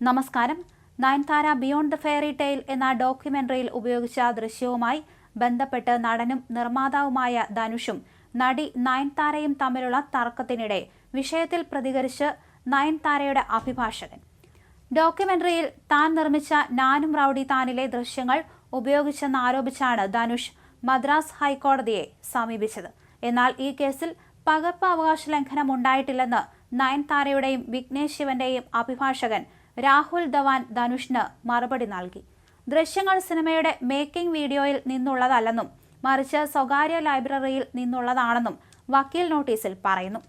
നമസ്കാരം. Nayanthara beyond the fairy tale എന്ന ഡോക്യുമെന്ററിയിൽ ഉപയോഗിച്ച ദൃശ്യവുമായി ബന്ധപ്പെട്ട് നടനും നിർമ്മാതാവുമായ ധനുഷും നടി നയൻതാരയും തമ്മിലുള്ള തർക്കത്തിനിടെ വിഷയത്തിൽ പ്രതികരിച്ച് നയൻതാരയുടെ അഭിഭാഷകൻ. ഡോക്യുമെന്ററിയിൽ താൻ നിർമ്മിച്ച നാനും റൌഡി താനിലെ ദൃശ്യങ്ങൾ ഉപയോഗിച്ചെന്നാരോപിച്ചാണ് ധനുഷ് മദ്രാസ് ഹൈക്കോടതിയെ സമീപിച്ചത്. എന്നാൽ ഈ കേസിൽ പകർപ്പവകാശ ലംഘനം ഉണ്ടായിട്ടില്ലെന്ന് നയൻതാരയുടെയും വിഘ്നേഷ് ശിവന്റെയും അഭിഭാഷകൻ രാഹുൽ ധവാൻ ധനുഷിന് മറുപടി നൽകി. ദൃശ്യങ്ങൾ സിനിമയുടെ മേക്കിംഗ് വീഡിയോയിൽ നിന്നുള്ളതല്ലെന്നും മറിച്ച് സ്വകാര്യ ലൈബ്രറിയിൽ നിന്നുള്ളതാണെന്നും വക്കീൽ നോട്ടീസിൽ പറയുന്നു.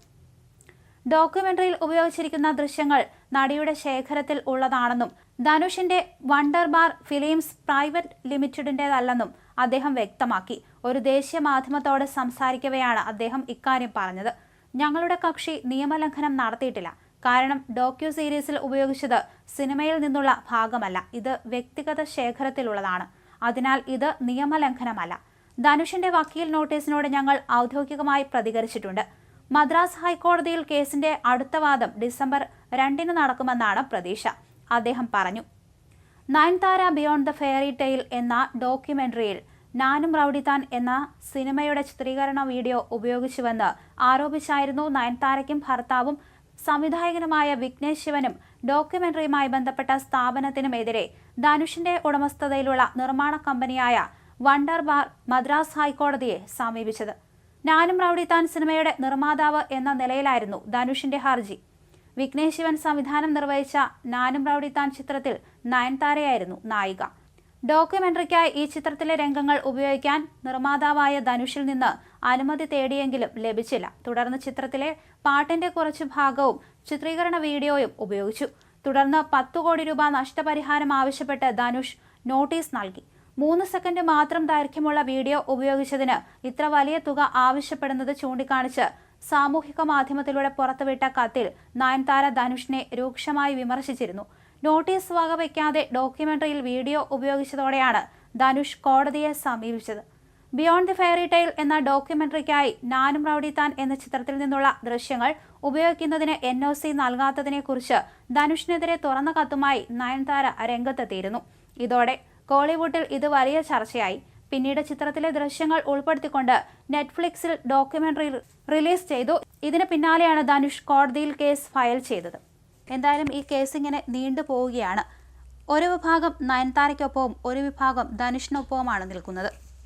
ഡോക്യുമെന്ററിയിൽ ഉപയോഗിച്ചിരിക്കുന്ന ദൃശ്യങ്ങൾ നടിയുടെ ശേഖരത്തിൽ ഉള്ളതാണെന്നും ധനുഷിന്റെ വണ്ടർ ബാർ ഫിലിംസ് പ്രൈവറ്റ് ലിമിറ്റഡിന്റേതല്ലെന്നും അദ്ദേഹം വ്യക്തമാക്കി. ഒരു ദേശീയ മാധ്യമത്തോട് സംസാരിക്കവെയാണ് അദ്ദേഹം ഇക്കാര്യം പറഞ്ഞത്. ഞങ്ങളുടെ കക്ഷി നിയമലംഘനം നടത്തിയിട്ടില്ല. കാരണം ഡോക്യു സീരീസിൽ ഉപയോഗിച്ചത് സിനിമയിൽ നിന്നുള്ള ഭാഗമല്ല. ഇത് വ്യക്തിഗത ശേഖരത്തിലുള്ളതാണ്. അതിനാൽ ഇത് നിയമലംഘനമല്ല. ധനുഷിന്റെ വക്കീൽ നോട്ടീസിനോട് ഞങ്ങൾ ഔദ്യോഗികമായി പ്രതികരിച്ചിട്ടുണ്ട്. മദ്രാസ് ഹൈക്കോടതിയിൽ കേസിന്റെ അടുത്ത വാദം ഡിസംബർ രണ്ടിന് നടക്കുമെന്നാണ് പ്രതീക്ഷ. അദ്ദേഹം പറഞ്ഞു Nayanthara beyond the fairy tale എന്ന ഡോക്യുമെന്ററിയിൽ നാനും റൌഡിത്താൻ എന്ന സിനിമയുടെ ചിത്രീകരണ വീഡിയോ ഉപയോഗിച്ചുവെന്ന് ആരോപിച്ചായിരുന്നു നയൻതാരയ്ക്കും ഭർത്താവും സംവിധായകനുമായ വിഘ്നേശ് ശിവനും ഡോക്യുമെന്ററിയുമായി ബന്ധപ്പെട്ട സ്ഥാപനത്തിനുമെതിരെ ധനുഷിന്റെ ഉടമസ്ഥതയിലുള്ള നിർമ്മാണ കമ്പനിയായ വണ്ടർ ബാർ മദ്രാസ് ഹൈക്കോടതിയെ സമീപിച്ചത്. നാനും താൻ സിനിമയുടെ നിർമ്മാതാവ് എന്ന നിലയിലായിരുന്നു ധനുഷിന്റെ ഹർജി. വിഘ്നേശ് ശിവൻ സംവിധാനം നിർവഹിച്ച നാനും താൻ ചിത്രത്തിൽ നയൻതാരയായിരുന്നു നായിക. ഡോക്യുമെന്ററിക്കായി ഈ ചിത്രത്തിലെ രംഗങ്ങൾ ഉപയോഗിക്കാൻ നിർമ്മാതാവായ ധനുഷിൽ നിന്ന് അനുമതി തേടിയെങ്കിലും ലഭിച്ചില്ല. തുടർന്ന് ചിത്രത്തിലെ പാട്ടിന്റെ കുറച്ച് ഭാഗവും ചിത്രീകരണ വീഡിയോയും ഉപയോഗിച്ചു. തുടർന്ന് പത്തു കോടി രൂപ നഷ്ടപരിഹാരം ആവശ്യപ്പെട്ട് ധനുഷ് നോട്ടീസ് നൽകി. മൂന്ന് സെക്കൻഡ് മാത്രം ദൈർഘ്യമുള്ള വീഡിയോ ഉപയോഗിച്ചതിന് ഇത്ര വലിയ തുക ആവശ്യപ്പെടുന്നത് ചൂണ്ടിക്കാണിച്ച് സാമൂഹിക മാധ്യമത്തിലൂടെ പുറത്തുവിട്ട കത്തിൽ നയൻതാര ധനുഷിനെ രൂക്ഷമായി വിമർശിച്ചിരുന്നു. നോട്ടീസ് വകവയ്ക്കാതെ ഡോക്യുമെന്ററിയിൽ വീഡിയോ ഉപയോഗിച്ചതോടെയാണ് ധനുഷ് കോടതിയെ സമീപിച്ചത്. ബിയോണ്ട് ദി ഫെയറി ടൈൽ എന്ന ഡോക്യുമെന്ററിക്കായി നാനും താൻ എന്ന ചിത്രത്തിൽ നിന്നുള്ള ദൃശ്യങ്ങൾ ഉപയോഗിക്കുന്നതിന് എൻ ഒ സി നൽകാത്തതിനെക്കുറിച്ച് ധനുഷിനെതിരെ തുറന്ന കത്തുമായി നയൻതാര രംഗത്തെത്തിയിരുന്നു. ഇതോടെ കോളിവുഡിൽ ഇത് വലിയ ചർച്ചയായി. പിന്നീട് ചിത്രത്തിലെ ദൃശ്യങ്ങൾ ഉൾപ്പെടുത്തിക്കൊണ്ട് നെറ്റ്ഫ്ലിക്സിൽ ഡോക്യുമെന്ററി റിലീസ് ചെയ്തു. ഇതിന് പിന്നാലെയാണ് ധനുഷ് കോടതിയിൽ കേസ് ഫയൽ ചെയ്തത്. എന്തായാലും ഈ കേസ് ഇങ്ങനെ നീണ്ടു പോവുകയാണ്. ഒരു വിഭാഗം നയൻതാരയ്ക്കൊപ്പവും ഒരു വിഭാഗം ധനുഷിനൊപ്പവുമാണ് നിൽക്കുന്നത്.